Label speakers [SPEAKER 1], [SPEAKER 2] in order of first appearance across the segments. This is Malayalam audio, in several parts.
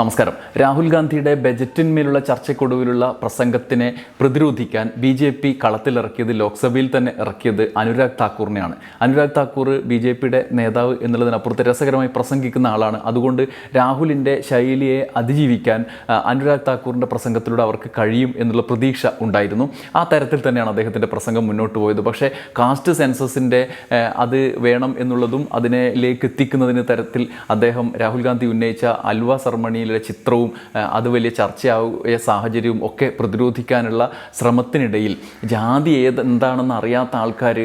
[SPEAKER 1] നമസ്കാരം. രാഹുൽ ഗാന്ധിയുടെ ബജറ്റിന്മേലുള്ള ചർച്ചയ്ക്കൊടുവിലുള്ള പ്രസംഗത്തിനെ പ്രതിരോധിക്കാൻ ബി ജെ പി കളത്തിലിറക്കിയത് ലോക്സഭയിൽ തന്നെ ഇറക്കിയത് അനുരാഗ് താക്കൂറിനെയാണ്. അനുരാഗ് താക്കൂർ ബി ജെ പിയുടെ നേതാവ് എന്നുള്ളതിനപ്പുറത്ത് രസകരമായി പ്രസംഗിക്കുന്ന ആളാണ്. അതുകൊണ്ട് രാഹുലിന്റെ ശൈലിയെ അതിജീവിക്കാൻ അനുരാഗ് താക്കൂറിന്റെ പ്രസംഗത്തിലൂടെ അവർക്ക് കഴിയും എന്നുള്ള പ്രതീക്ഷ ഉണ്ടായിരുന്നു. ആ തരത്തിൽ തന്നെയാണ് അദ്ദേഹത്തിന്റെ പ്രസംഗം മുന്നോട്ട് പോയത്. പക്ഷേ കാസ്റ്റ് സെൻസസിന്റെ അത് വേണം എന്നുള്ളതും അതിനിലേക്ക് എത്തിക്കുന്നതിന് തരത്തിൽ അദ്ദേഹം രാഹുൽ ഗാന്ധി ഉന്നയിച്ച അൽവ സർമണിയിലെ ചിത്രവും അത് വലിയ ചർച്ചയായ സാഹചര്യവും ഒക്കെ പ്രതിരോധിക്കാനുള്ള ശ്രമത്തിനിടയിൽ ജാതി ഏത് എന്താണെന്ന് അറിയാത്ത ആൾക്കാർ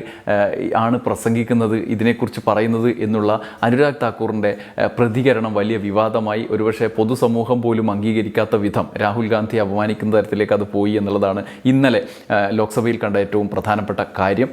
[SPEAKER 1] ആണ് പ്രസംഗിക്കുന്നത് ഇതിനെക്കുറിച്ച് പറയുന്നത് എന്നുള്ള അനുരാഗ് താക്കൂറിന്റെ പ്രതികരണം വലിയ വിവാദമായി. ഒരുപക്ഷെ പൊതുസമൂഹം പോലും അംഗീകരിക്കാത്ത വിധം രാഹുൽ ഗാന്ധി അപമാനിക്കുന്ന തരത്തിലേക്ക് അത് പോയി എന്നുള്ളതാണ് ഇന്നലെ ലോക്സഭയിൽ കണ്ട ഏറ്റവും പ്രധാനപ്പെട്ട കാര്യം.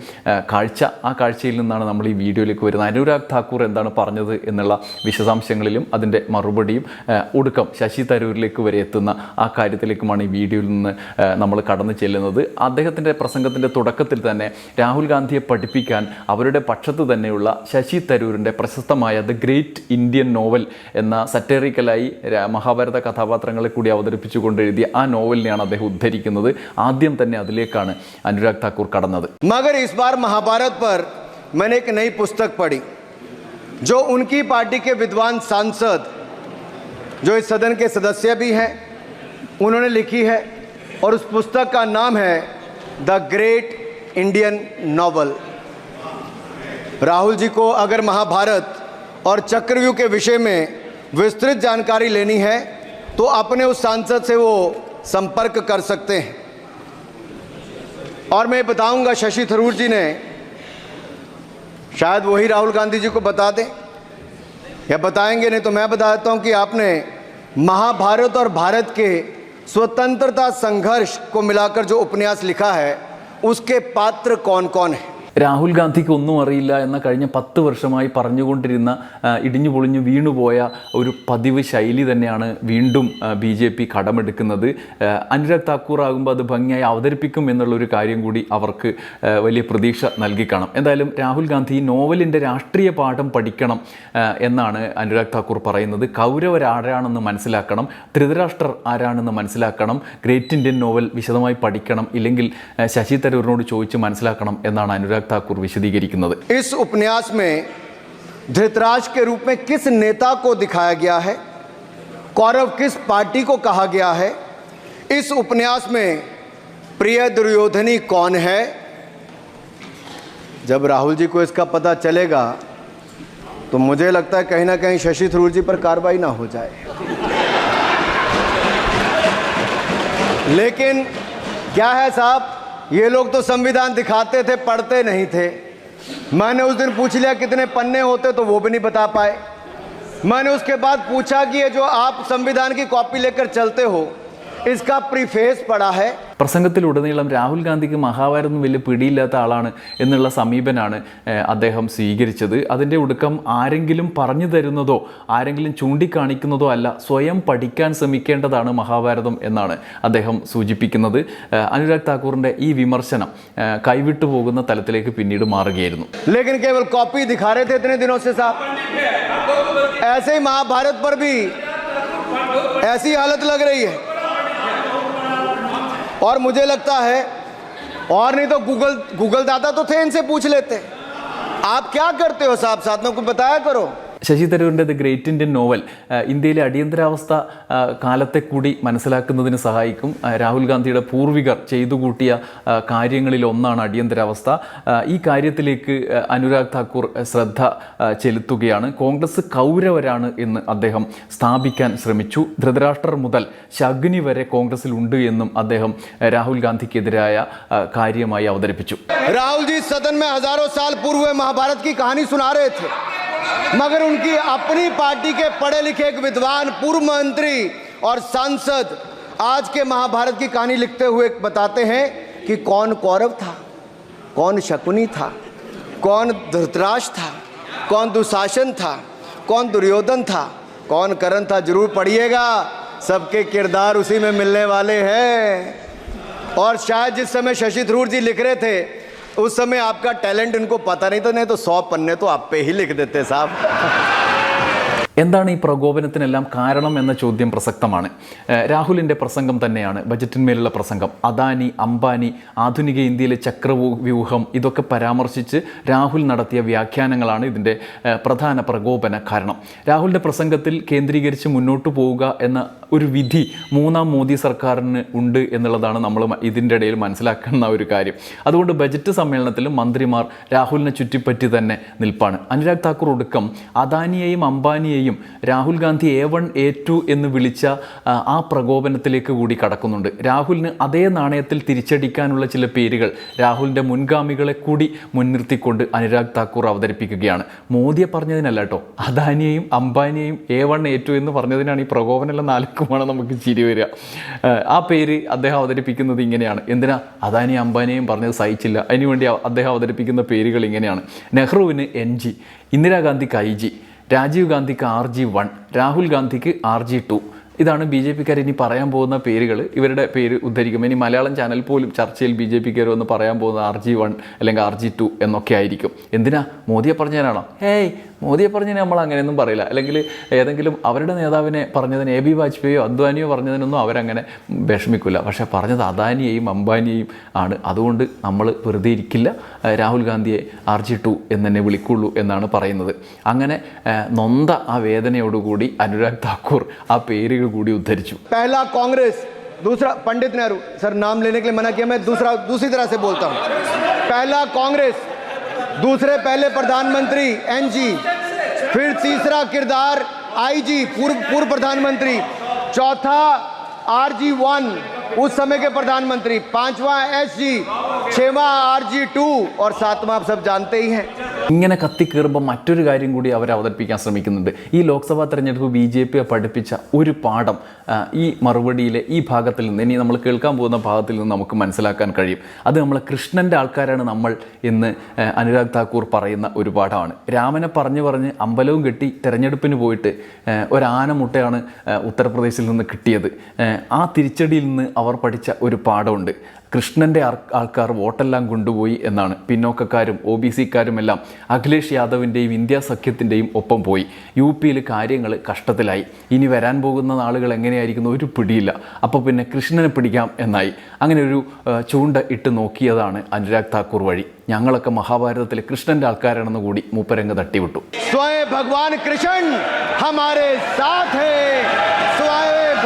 [SPEAKER 1] കാഴ്ച ആ കാഴ്ചയിൽ നിന്നാണ് നമ്മൾ ഈ വീഡിയോയിലേക്ക് വരുന്നത്. അനുരാഗ് താക്കൂർ എന്താണ് പറഞ്ഞത് എന്നുള്ള വിശദാംശങ്ങളിലും അതിന്റെ മറുപടിയും ആ, ഒടുക്കം ശശി തരൂരിലേക്ക് വരെ എത്തുന്ന ആ കാര്യത്തിലേക്കുമാണ് ഈ വീഡിയോയിൽ നിന്ന് ആ, നമ്മൾ കടന്നു ചെല്ലുന്നത് അദ്ദേഹത്തിൻ്റെ പ്രസംഗത്തിൻ്റെ തുടക്കത്തിൽ തന്നെ രാഹുൽ ഗാന്ധിയെ പഠിപ്പിക്കാൻ അവരുടെ പക്ഷത്ത് തന്നെയുള്ള ശശി തരൂരിൻ്റെ പ്രശസ്തമായ ദ ഗ്രേറ്റ് ഇന്ത്യൻ നോവൽ എന്ന സറ്റേറിക്കലായി രാ- മഹാഭാരത കഥാപാത്രങ്ങളെ കൂടി അവതരിപ്പിച്ചുകൊണ്ട് എഴുതിയ ആ നോവലിനെയാണ് അദ്ദേഹം ഉദ്ധരിക്കുന്നത് ആദ്യം തന്നെ അതിലേക്കാണ് അനുരാഗ് താക്കൂർ കടന്നത്
[SPEAKER 2] मगर इस बार महाभारत पर मैंने एक नई पुस्तक पढ़ी जो उनकी पार्टी के विद्वान सांसद जो इस सदन के सदस्य भी हैं, उन्होंने लिखी है और उस पुस्तक का नाम है the great Indian novel. Rahul ji को अगर महाभारत और चक्रव्यूह के विषय में विस्तृत जानकारी लेनी है तो अपने उस सांसद से वो संपर्क कर सकते हैं। और मैं बताऊँगा, शशि थरूर जी ने, शायद वही राहुल गांधी जी को बता दें। या बताएँगे नहीं तो मैं बता देता हूँ कि आपने महाभारत और भारत के स्वतंत्रता संघर्ष को मिलाकर जो उपन्यास लिखा है, उसके पात्र कौन कौन हैं?
[SPEAKER 1] രാഹുൽ ഗാന്ധിക്ക് ഒന്നും അറിയില്ല എന്ന കഴിഞ്ഞ പത്ത് വർഷമായി പറഞ്ഞുകൊണ്ടിരുന്ന ഇടിഞ്ഞു പൊളിഞ്ഞു വീണുപോയ ഒരു പതിവ് ശൈലി തന്നെയാണ് വീണ്ടും ബി ജെ പി കടമെടുക്കുന്നത്. അനുരാഗ് താക്കൂർ ആകുമ്പോൾ അത് ഭംഗിയായി അവതരിപ്പിക്കും എന്നുള്ളൊരു കാര്യം കൂടി അവർക്ക് വലിയ പ്രതീക്ഷ നൽകി കാണും. എന്തായാലും രാഹുൽ ഗാന്ധി നോവലിന്റെ രാഷ്ട്രീയ പാഠം പഠിക്കണം എന്നാണ് അനുരാഗ് താക്കൂർ പറയുന്നത്. കൗരവർ ആരാണെന്ന് മനസ്സിലാക്കണം ധൃതരാഷ്ട്രർ ആരാണെന്ന് മനസ്സിലാക്കണം ഗ്രേറ്റ് ഇന്ത്യൻ നോവൽ വിശദമായി പഠിക്കണം ഇല്ലെങ്കിൽ ശശി തരൂരിനോട് ചോദിച്ച് മനസ്സിലാക്കണം എന്നാണ് അനുരാഗ് താക്കൂർ വിശദീകരിക്കുന്നത്
[SPEAKER 2] इस उपन्यास में धृतराज के रूप में किस नेता को दिखाया गया है कौरव किस पार्टी को कहा गया है इस उपन्यास में प्रिय दुर्योधनी कौन है जब राहुल जी को इसका पता चलेगा तो मुझे लगता है कहीं ना कहीं शशि थरूर जी पर कार्रवाई ना हो जाए लेकिन क्या है साहब ये लोग तो संविधान दिखाते थे, पढ़ते नहीं थे। मैंने उस दिन पूछ लिया कितने पन्ने होते तो वो भी नहीं बता पाए। मैंने उसके बाद पूछा कि ये जो आप संविधान की कॉपी लेकर चलते हो इसका प्रीफेस पढ़ा है
[SPEAKER 1] പ്രസംഗത്തിലുടനീളം രാഹുൽ ഗാന്ധിക്ക് മഹാഭാരതം വലിയ പിടിയില്ലാത്ത ആളാണ് എന്നുള്ള സമീപനാണ് ഏഹ്, അദ്ദേഹം സ്വീകരിച്ചത് അതിൻ്റെ ഒടുക്കം ആരെങ്കിലും പറഞ്ഞു തരുന്നതോ ആരെങ്കിലും ചൂണ്ടിക്കാണിക്കുന്നതോ അല്ല സ്വയം പഠിക്കാൻ ശ്രമിക്കേണ്ടതാണ് മഹാഭാരതം എന്നാണ് അദ്ദേഹം സൂചിപ്പിക്കുന്നത് ഏഹ്, അനുരാഗ് താക്കൂറിൻ്റെ ഈ വിമർശനം ഏഹ്, കൈവിട്ടു പോകുന്ന തലത്തിലേക്ക് പിന്നീട് മാറുകയായിരുന്നു
[SPEAKER 2] लेकिन केवल कॉपी दिखा रहे थे इतने दिनों से साहब ऐसे ही महाभारत पर भी ऐसी हालत लग रही है और मुझे लगता है, और नहीं तो गूगल गूगल दादा तो थे इनसे पूछ लेते। आप क्या करते हो साहब? साथ में कुछ बताया करो।
[SPEAKER 1] ശശി തരൂരിന്റെ ദ ഗ്രേറ്റ് ഇന്ത്യൻ നോവൽ ഇന്ത്യയിലെ അടിയന്തരാവസ്ഥ കാലത്തെ കൂടി മനസ്സിലാക്കുന്നതിന് സഹായിക്കും. രാഹുൽ ഗാന്ധിയുടെ പൂർവികർ ചെയ്തു കൂട്ടിയ കാര്യങ്ങളിൽ ഒന്നാണ് അടിയന്തരാവസ്ഥ. ഈ കാര്യത്തിലേക്ക് അനുരാഗ് ഠാക്കൂർ ശ്രദ്ധ ചെലുത്തുകയാണ്. കോൺഗ്രസ് കൗരവരാണ് എന്ന് അദ്ദേഹം സ്ഥാപിക്കാൻ ശ്രമിച്ചു. ധൃതരാഷ്ട്രർ മുതൽ ശഗ്നി വരെ കോൺഗ്രസിൽ ഉണ്ട് എന്നും അദ്ദേഹം രാഹുൽ ഗാന്ധിക്കെതിരായ കാര്യമായി അവതരിപ്പിച്ചു.
[SPEAKER 2] രാഹുൽ ജി സദൻ മേ ഹോ സാൽ പൂർവ മഹാഭാരത് കി കഹാനി സുനാ രേ मगर उनकी अपनी पार्टी के पढ़े लिखे एक विद्वान पूर्व मंत्री और सांसद आज के महाभारत की कहानी लिखते हुए बताते हैं कि कौन कौरव था, कौन शकुनी था, कौन धृतराज था, कौन दुशासन था, कौन दुर्योधन था, कौन करण था, ज़रूर पढ़िएगा। सबके किरदार उसी में मिलने वाले हैं। और शायद जिस समय शशि थरूर जी लिख रहे थे उस समय आपका टैलेंट इनको पता नहीं था, नहीं तो सौ पन्ने तो आप पे ही लिख देते साहब।
[SPEAKER 1] എന്താണ് ഈ പ്രകോപനത്തിനെല്ലാം കാരണം എന്ന ചോദ്യം പ്രസക്തമാണ്. രാഹുലിന്റെ പ്രസംഗം തന്നെയാണ് ബജറ്റിന്മേലുള്ള പ്രസംഗം. അദാനി അംബാനി ആധുനിക ഇന്ത്യയിലെ ചക്രവ്യൂഹം ഇതൊക്കെ പരാമർശിച്ച് രാഹുൽ നടത്തിയ വ്യാഖ്യാനങ്ങളാണ് ഇതിന്റെ പ്രധാന പ്രകോപന കാരണം. രാഹുലിന്റെ പ്രസംഗത്തിൽ കേന്ദ്രീകരിച്ച് മുന്നോട്ട് പോവുക എന്ന ഒരു വിധി മൂന്നാം മോദി സർക്കാരിന് ഉണ്ട് എന്നുള്ളതാണ് നമ്മൾ ഇതിന്റെ ഇടയിൽ മനസ്സിലാക്കുന്ന ഒരു കാര്യം. അതുകൊണ്ട് ബജറ്റ് സമ്മേളനത്തിൽ മന്ത്രിമാർ രാഹുലിനെ ചുറ്റിപ്പറ്റി തന്നെ നിൽപ്പാണ്. അനുരാഗ് താക്കൂർ ഒടുക്കം അദാനിയെയും അംബാനിയെയും Rahul Gandhi A one A two എന്ന് വിളിച്ച ആ, പ്രകോപനത്തിലേക്ക് കൂടി കടക്കുന്നുണ്ട്. രാഹുലിന് അതേ നാണയത്തിൽ തിരിച്ചടിക്കാനുള്ള ചില പേരുകൾ രാഹുലിന്റെ മുൻഗാമികളെ കൂടി മുൻനിർത്തിക്കൊണ്ട് അനുരാഗ് താക്കൂർ അവതരിപ്പിക്കുകയാണ്. മോദിയെ പറഞ്ഞതിനല്ല കേട്ടോ അദാനിയെയും അംബാനിയെയും എ വൺ എ ടു എന്ന് പറഞ്ഞതിനാണ് ഈ പ്രകോപനമെല്ലാം നാലക്കുമാണ് നമുക്ക് ചിരി വരിക. ആ പേര് അദ്ദേഹം അവതരിപ്പിക്കുന്നത് ഇങ്ങനെയാണ്. എന്തിനാ? അദാനി അംബാനിയെയും പറഞ്ഞത് സഹിച്ചില്ല. അതിനുവേണ്ടി അദ്ദേഹം അവതരിപ്പിക്കുന്ന പേരുകൾ ഇങ്ങനെയാണ്. നെഹ്റുവിന് എൻ ജി ഇന്ദിരാഗാന്ധിക്ക് ഐ ജി രാജീവ് ഗാന്ധിക്ക് ആർ ജി വൺ രാഹുൽ ഗാന്ധിക്ക് ആർ ജി ടു. ഇതാണ് ബി ജെ പിക്കാർ ഇനി പറയാൻ പോകുന്ന പേരുകൾ ഇവരുടെ പേര് ഉദ്ധരിക്കും. ഇനി മലയാളം ചാനൽ പോലും ചർച്ചയിൽ ബി ജെ പിക്കാർ ഒന്ന് പറയാൻ പോകുന്ന ആർ ജി വൺ അല്ലെങ്കിൽ ആർ ജി ടു എന്നൊക്കെ ആയിരിക്കും. എന്തിനാ? മോദിയെ പറഞ്ഞതിനാണോ ഹേയ് മോദിയെ പറഞ്ഞതിന് നമ്മൾ അങ്ങനെയൊന്നും പറയില്ല അല്ലെങ്കിൽ ഏതെങ്കിലും അവരുടെ നേതാവിനെ പറഞ്ഞതിന് എ ബി വാജ്പേയിയോ അദ്വാനിയോ പറഞ്ഞതിനൊന്നും അവരങ്ങനെ വിഷമിക്കില്ല പക്ഷേ പറഞ്ഞത് അദാനിയെയും അംബാനിയെയും ആണ് അതുകൊണ്ട് നമ്മൾ വെറുതെ ഇരിക്കില്ല ഏഹ് രാഹുൽ ഗാന്ധിയെ ആർ ജി ടു എന്ന് തന്നെ വിളിക്കുള്ളൂ എന്നാണ് പറയുന്നത് അങ്ങനെ ഏഹ് നൊന്ത ആ വേദനയോടുകൂടി അനുരാഗ് താക്കൂർ ആ പേരുകൾ കൂടി ഉദ്ധരിച്ചു
[SPEAKER 2] पहला कांग्रेस दूसरा पंडित नेहरू सर नाम लेने के लिए मना किया मैं दूसरा दूसरी तरह से बोलता हूं पहला कांग्रेस दूसरे पहले प्रधानमंत्री एनजी फिर तीसरा किरदार आईजी पूर्व पूर्व प्रधानमंत्री। चौथा आरजी वन, उस समय के प्रधानमंत्री। पांचवा एसजी छवा आरजी टू। और सातवां आप सब जानते ही हैं।
[SPEAKER 1] ഇങ്ങനെ കത്തിക്കീറുമ്പോൾ മറ്റൊരു കാര്യം കൂടി അവർ അവതരിപ്പിക്കാൻ ശ്രമിക്കുന്നുണ്ട്. ഈ ലോക്സഭാ തെരഞ്ഞെടുപ്പ് ബി ജെ പിയെ പഠിപ്പിച്ച ഒരു പാഠം ഈ മറുപടിയിലെ ഈ ഭാഗത്തിൽ നിന്ന് ഇനി നമ്മൾ കേൾക്കാൻ പോകുന്ന ഭാഗത്തിൽ നിന്ന് നമുക്ക് മനസ്സിലാക്കാൻ കഴിയും. അത് നമ്മളെ കൃഷ്ണന്റെ ആൾക്കാരാണ് നമ്മൾ എന്ന് അനുരാഗ് താക്കൂർ പറയുന്ന ഒരു പാഠമാണ്. രാമനെ പറഞ്ഞു പറഞ്ഞ് അമ്പലവും കെട്ടി തെരഞ്ഞെടുപ്പിന് പോയിട്ട് ഒരാന മുട്ടയാണ് ഉത്തർപ്രദേശിൽ നിന്ന് കിട്ടിയത്. ആ തിരിച്ചടിയിൽ നിന്ന് അവർ പഠിച്ച ഒരു പാഠമുണ്ട്. കൃഷ്ണന്റെ ആൾക്കാർ വോട്ടെല്ലാം കൊണ്ടുപോയി എന്നാണ്. പിന്നോക്കക്കാരും ഒ ബി സിക്കാരും എല്ലാം അഖിലേഷ് യാദവിന്റെയും ഇന്ത്യ സഖ്യത്തിന്റെയും ഒപ്പം പോയി. യു പിയിൽ കാര്യങ്ങൾ കഷ്ടത്തിലായി. ഇനി വരാൻ പോകുന്ന നാളുകൾ എങ്ങനെയായിരിക്കുന്നു ഒരു പിടിയില്ല. അപ്പോൾ പിന്നെ കൃഷ്ണനെ പിടിക്കാം എന്നായി. അങ്ങനെ ഒരു ചൂണ്ട ഇട്ട് നോക്കിയതാണ് അനുരാഗ് താക്കൂർ വഴി. ഞങ്ങളൊക്കെ മഹാഭാരതത്തിലെ കൃഷ്ണന്റെ ആൾക്കാരാണെന്ന് കൂടി മൂപ്പരംഗ് തട്ടിവിട്ടു.
[SPEAKER 2] സ്വയം ഭഗവാൻ കൃഷ്ണൻ ഹമാരേ സാഥ്.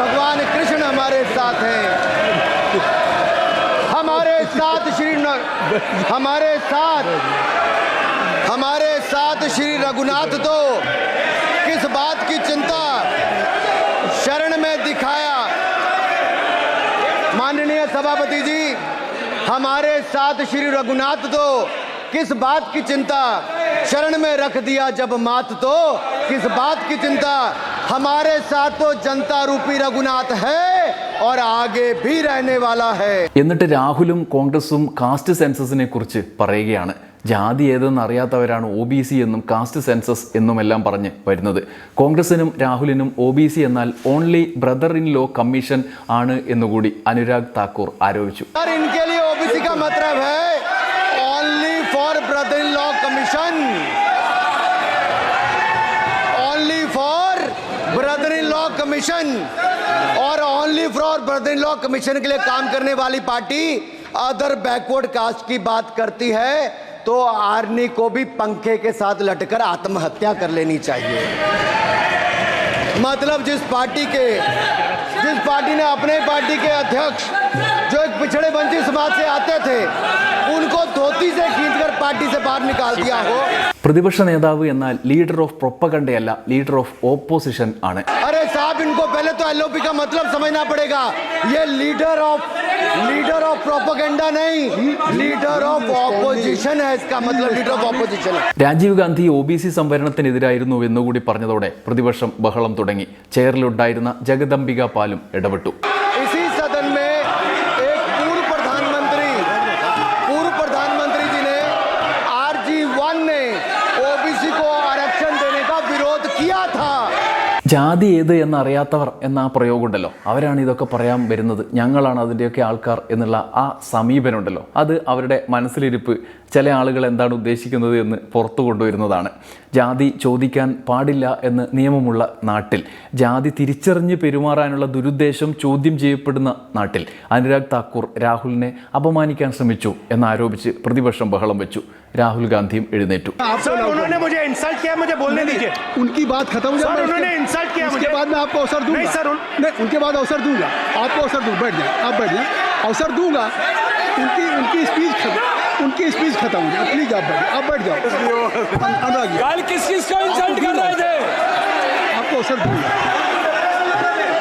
[SPEAKER 2] ഭഗവാൻ കൃഷ്ണൻ ഹമാരേ साथ श्री हमारे साथ हमारे साथ श्री रघुनाथ तो किस बात की चिंता शरण में दिखाया। माननीय सभापति जी, हमारे साथ श्री रघुनाथ तो किस बात की चिंता शरण में रख दिया जब मात तो? किस बात की चिंता? हमारे साथ तो जनता रूपी रघुनाथ है। और आगे भी रहने वाला है
[SPEAKER 1] എന്നിട്ട് രാഹുലും കോൺഗ്രസും കാസ്റ്റ് സെൻസസിനെ കുറിച്ച് പറയുകയാണ് ജാതി ഏതെന്ന് അറിയാത്തവരാണ് ഒ ബി സി എന്നും കാസ്റ്റ് സെൻസസ് എന്നുമെല്ലാം പറഞ്ഞ് വരുന്നത് കോൺഗ്രസിനും രാഹുലിനും ഒ ബി സി എന്നാൽ only brother in law commission ആണ് എന്നുകൂടി അനുരാഗ് താക്കൂർ ആരോപിച്ചു
[SPEAKER 2] और इनके लिए ओबीसी का मतलब law commission और only for brother in law commission के लिए काम करने वाली पार्टी अदर बैकवर्ड कास्ट की बात करती है तो आर्नी को भी पंखे के साथ लटकर आत्महत्या कर लेनी चाहिए। मतलब जिस पार्टी के, जिस पार्टी ने अपने पार्टी के अध्यक्ष जो एक पिछड़े वंचित समाज से आते थे उनको धोती से खींचकर पार्टी से बाहर निकाल दिया हो
[SPEAKER 1] പ്രതിപക്ഷ നേതാവ് എന്നാൽ leader of പ്രൊപ്പഗണ്ടയല്ല leader of opposition ആണ്
[SPEAKER 2] अरे साहब इनको पहले तो एलओपी का मतलब समझना पड़ेगा ये leader of leader of propaganda नहीं लीडर ऑफ ऑपोजिशन है इसका मतलब लीडर ऑफ ऑपोजिशन है
[SPEAKER 1] Rajiv Gandhi O B C സംവരണത്തിനെതിരായിരുന്നു എന്നുകൂടി പറഞ്ഞതോടെ പ്രതിപക്ഷം ബഹളം തുടങ്ങി ചെയറിലുണ്ടായിരുന്ന ജഗദംബിക പാലും ഇടപെട്ടു ജാതി ഏത് എന്നറിയാത്തവർ എന്ന ആ പ്രയോഗമുണ്ടല്ലോ. അവരാണ് ഇതൊക്കെ പറയാൻ വരുന്നത്. ഞങ്ങളാണ് അതിന്റെയൊക്കെ ആൾക്കാർ എന്നുള്ള ആ സമീപനമുണ്ടല്ലോ. അത് അവരുടെ മനസ്സിലിരിപ്പ് ചില ആളുകൾ എന്താണ് ഉദ്ദേശിക്കുന്നത് എന്ന് പുറത്തു കൊണ്ടുവരുന്നതാണ്. ജാതി ചോദിക്കാൻ പാടില്ല എന്ന് നിയമമുള്ള നാട്ടിൽ. ജാതി തിരിച്ചറിഞ്ഞ് പെരുമാറാനുള്ള ദുരുദ്ദേശം ചോദ്യം ചെയ്യപ്പെടുന്ന നാട്ടിൽ. അനുരാഗ് താക്കൂർ രാഹുലിനെ അപമാനിക്കാൻ ശ്രമിച്ചു എന്നാരോപിച്ച് പ്രതിപക്ഷം ബഹളം വെച്ചു. രാഹുൽ ഗാന്ധിയും എഴുന്നേറ്റു
[SPEAKER 3] सर उन्होंने मुझे इंसल्ट किया मुझे बोलने दीजिए
[SPEAKER 4] उनकी बात खत्म हो जाए
[SPEAKER 3] सर,
[SPEAKER 4] मैं
[SPEAKER 3] उन्होंने
[SPEAKER 4] उसके-
[SPEAKER 3] insult किया
[SPEAKER 4] उसके
[SPEAKER 3] मुझे।
[SPEAKER 4] बाद मैं आपको अवसर दूंगा
[SPEAKER 3] नहीं, सर, उन-
[SPEAKER 4] नहीं उनके बाद अवसर दूंगा आपको अवसर दूंगा बैठ जाए आप बैठ जाए अवसर दूंगा उनकी उनकी स्पीच खत्म उनकी स्पीच खत्म हो जाए प्लीज आप बैठ आप बैठ जाओ अन- अनुराग जी,
[SPEAKER 5] कल किस किस को इंसल्ट कर रहे थे
[SPEAKER 4] आपको अवसर दूंगा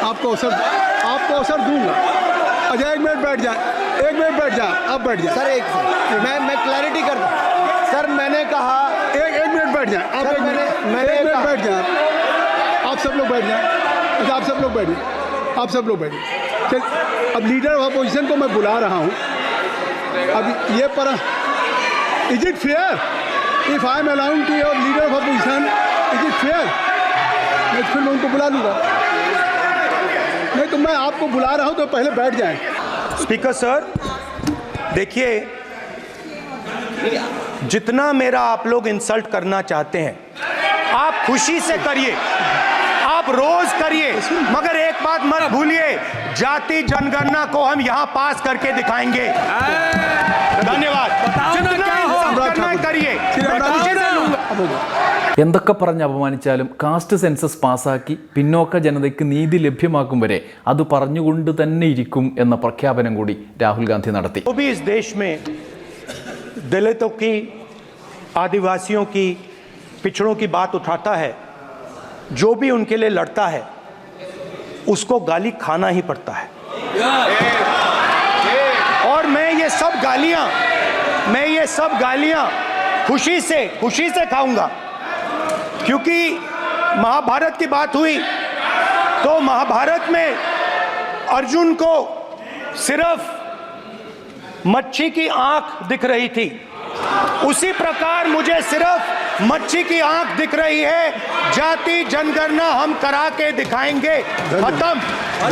[SPEAKER 4] आपको अवसर आपको अवसर दूंगा अच्छा एक मिनट बैठ जाए एक मिनट बैठ जाए आप बैठ जाए
[SPEAKER 2] सर एक सेकंड। मैं मैं क्लैरिटी कर दूं सर मैंने कहा
[SPEAKER 4] एक एक मिनट बैठ जाए। आप एक मिनट
[SPEAKER 2] मैंने
[SPEAKER 4] एक मिनट बैठ जाए। आप सब लोग बैठ जाए। अच्छा आप सब लोग बैठ जाए। आप सब लोग बैठ जाए। चल अब लीडर ऑफ़ अपोजिशन को मैं बुला रहा हूँ। अब ये पर is it fair if I am allowing to your leader of opposition is it fair मैं फिर मैं उनको बुला लूँगा। नहीं तो मैं आपको बुला रहा हूँ तो पहले बैठ जाए।
[SPEAKER 3] स्पीकर सर देखिए। जितना मेरा आप लोग इंसल्ट करना चाहते हैं आप खुशी से करिए आप रोज करिए मगर एक बात मत भूलिए जाति जनगणना को हम यहां पास करके दिखाएंगे धन्यवाद
[SPEAKER 5] बताओ ना
[SPEAKER 3] जितना
[SPEAKER 5] क्या हो।
[SPEAKER 3] इंसल्ट करना है करिए मैं खुशी से लूंगा
[SPEAKER 4] अब हो गया
[SPEAKER 1] എന്തൊക്കെ പറഞ്ഞ് അപമാനിച്ചാലും കാസ്റ്റ് സെൻസസ് പാസാക്കി പിന്നോക്ക ജനതയ്ക്ക് നീതി ലഭ്യമാക്കും വരെ അത് പറഞ്ഞുകൊണ്ട് തന്നെ ഇരിക്കും എന്ന പ്രഖ്യാപനം കൂടി രാഹുൽ ഗാന്ധി നടത്തി
[SPEAKER 3] जो भी इस देश में दलितों की, आदिवासियों की, पिछड़ों की बात उठाता है, जो भी उनके लिए लड़ता है, उसको गाली खाना ही पड़ता है। और मैं ये सब गालियाँ, मैं ये सब गालियाँ खुशी से खुशी से खाऊँगा। क्योंकि महाभारत की बात हुई तो महाभारत में अर्जुन को सिर्फ़ मच्छी की आंख दिख रही थी उसी प्रकार मुझे सिर्फ मच्छी की आंख दिख रही है जाति जनगणना हम करा के दिखाएंगे खत्म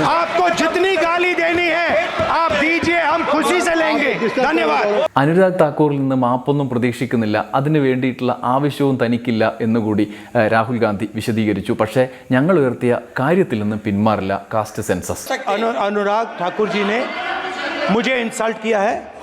[SPEAKER 3] आपको जितनी गाली देनी है आप दीजिए हम खुशी से लेंगे धन्यवाद
[SPEAKER 1] അനുരാഗ് താക്കൂറിൽ നിന്ന് മാപ്പൊന്നും പ്രതീക്ഷിക്കുന്നില്ല അതിന് വേണ്ടിയിട്ടുള്ള ആവശ്യവും തനിക്കില്ല എന്നുകൂടി ഏഹ്, രാഹുൽ ഗാന്ധി വിശദീകരിച്ചു പക്ഷേ ഞങ്ങൾ ഉയർത്തിയ കാര്യത്തിൽ നിന്ന് പിന്മാറില്ല കാസ്റ്റ് സെൻസസ്
[SPEAKER 3] अनु, अनुराग ठाकुर जी ने मुझे इंसल्ट किया है,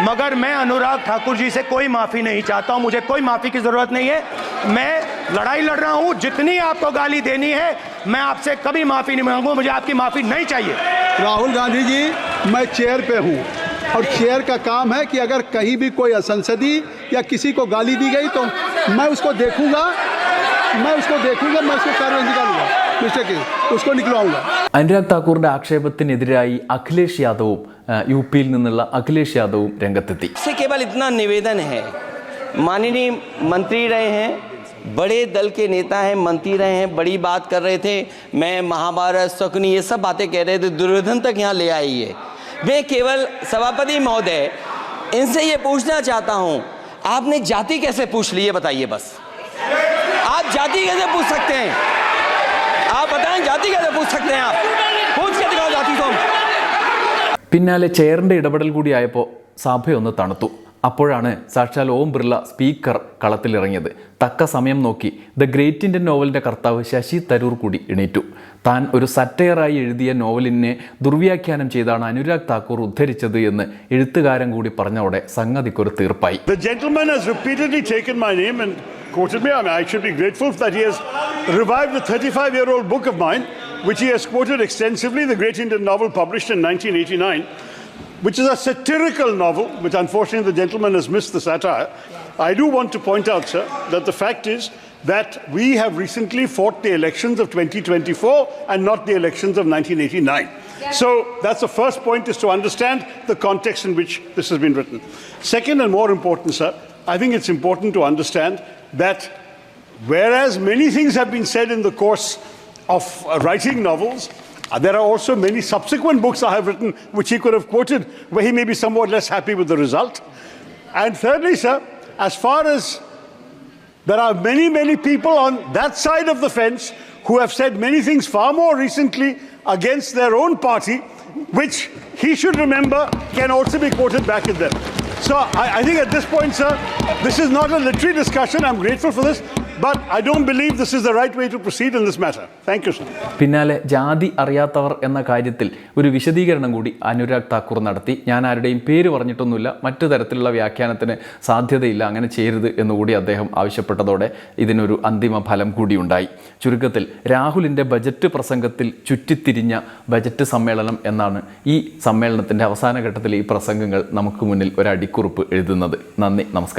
[SPEAKER 3] मगर मैं अनुराग ठाकुर जी से कोई माफ़ी नहीं चाहता हूँ, मुझे कोई माफ़ी की ज़रूरत नहीं है। मैं लड़ाई लड़ रहा हूँ, जितनी आपको गाली देनी है, मैं आपसे कभी माफ़ी नहीं मांगूँगा मुझे आपकी माफ़ी नहीं चाहिए।
[SPEAKER 4] राहुल गांधी जी, मैं चेयर पे हूँ, और चेयर का काम है कि अगर कहीं भी कोई असंसदी या किसी को गाली दी गई तो मैं उसको देखूँगा, मैं उसको देखूँगा, मैं उसको कार्रवाई निकालूँगा। मिस्टर के उसको निकलवाऊंगा
[SPEAKER 1] അനുരാഗ് താക്കൂറിന്റെ ആക്ഷേപത്തിനെതിരായി അഖിലേഷ് യാദവും ഏഹ്, യു പിയിൽ നിന്നുള്ള അഖിലേഷ് യാദവും രംഗത്തെത്തി
[SPEAKER 6] से केवल इतना निवेदन है माननीय मंत्री रहे हैं बड़े दल के नेता हैं मंत्री रहे हैं बड़ी बात कर रहे थे मैं महाभारत शकुनी ये सब बातें कह रहे थे दुर्योधन तक यहाँ ले आई है मैं केवल सभापति महोदय इनसे ये पूछना चाहता हूँ आपने जाति कैसे पूछ ली है बताइए बस आप जाति कैसे पूछ सकते हैं आप बताएं जाति कैसे पूछ सकते हैं आप पूछ के दिखाओ जाति को हम
[SPEAKER 1] പിന്നാലെ ചെയറിന്റെ ഇടപെടൽ കൂടിയായപ്പോൾ സഭയൊന്ന് തണുത്തു അപ്പോഴാണ് സാക്ഷാൽ ഓം ബിർള സ്പീക്കർ കളത്തിലിറങ്ങിയത് തക്ക സമയം നോക്കി ദ ഗ്രേറ്റ് ഇന്ത്യൻ നോവലിന്റെ കർത്താവ് ശശി തരൂർ കൂടി എണീറ്റു താൻ ഒരു സറ്റയറായി എഴുതിയ നോവലിനെ ദുർവ്യാഖ്യാനം ചെയ്താണ് അനുരാഗ് താക്കൂർ ഉദ്ധരിച്ചത് എന്ന് എഴുത്തുകാരൻ കൂടി പറഞ്ഞതോടെ സംഗതിക്കൊരു തീർപ്പായി
[SPEAKER 7] The gentleman has repeatedly taken my name and quoted me. I mean, I should be grateful that he has revived a 35 year old book of mine, which he has quoted extensively, the great Indian novel published in 1989. Which is a satirical novel, which unfortunately the gentleman has missed the satire. I do want to point out, sir, that the fact is that we have recently fought the elections of 2024 and not the elections of 1989. So that's the first point is to understand the context in which this has been written. Second and more important, sir, I think it's important to understand that whereas many things have been said in the course of uh, writing novels, uh, there are also many subsequent books I have written which he could have quoted where he may be somewhat less happy with the result. And thirdly, sir, as far as there are many, many people on that side of the fence who have said many things far more recently against their own party, which he should remember can also be quoted back at them. So I, I think at this point, sir, this is not a literary discussion. I'm grateful for this, but I don't believe this is the right way to proceed in this matter. Thank you, sir.
[SPEAKER 1] പിന്നാലെ ജാതി അറിയാത്തവർ എന്ന കാര്യത്തിൽ ഒരു വിശദീകരണം കൂടി അനുരാഗ് താക്കൂർ നടത്തി. ഞാൻ ആരുടെയും പേര് പറഞ്ഞിട്ടൊന്നുമില്ല. മറ്റു തരത്തിലുള്ള വ്യാഖ്യാനത്തിന് സാധ്യതയില്ല. അങ്ങനെ ചെയ്യരുത് എന്നുകൂടി അദ്ദേഹം ആവശ്യപ്പെട്ടതോടെ ഇതിനൊരു അന്തിമ ഫലം കൂടിയുണ്ടായി. ചുരുക്കത്തിൽ രാഹുലിന്റെ ബജറ്റ് പ്രസംഗത്തിൽ ചുറ്റിത്തിരിഞ്ഞ ബജറ്റ് സമ്മേളനം എന്നാണ് ഈ സമ്മേളനത്തിന്റെ അവസാന ഘട്ടത്തിൽ ഈ പ്രസംഗങ്ങൾ നമുക്ക് മുന്നിൽ ഒരു അടിക്കുറിപ്പ് എഴുതുന്നത്. നന്ദി. നമസ്കാരം.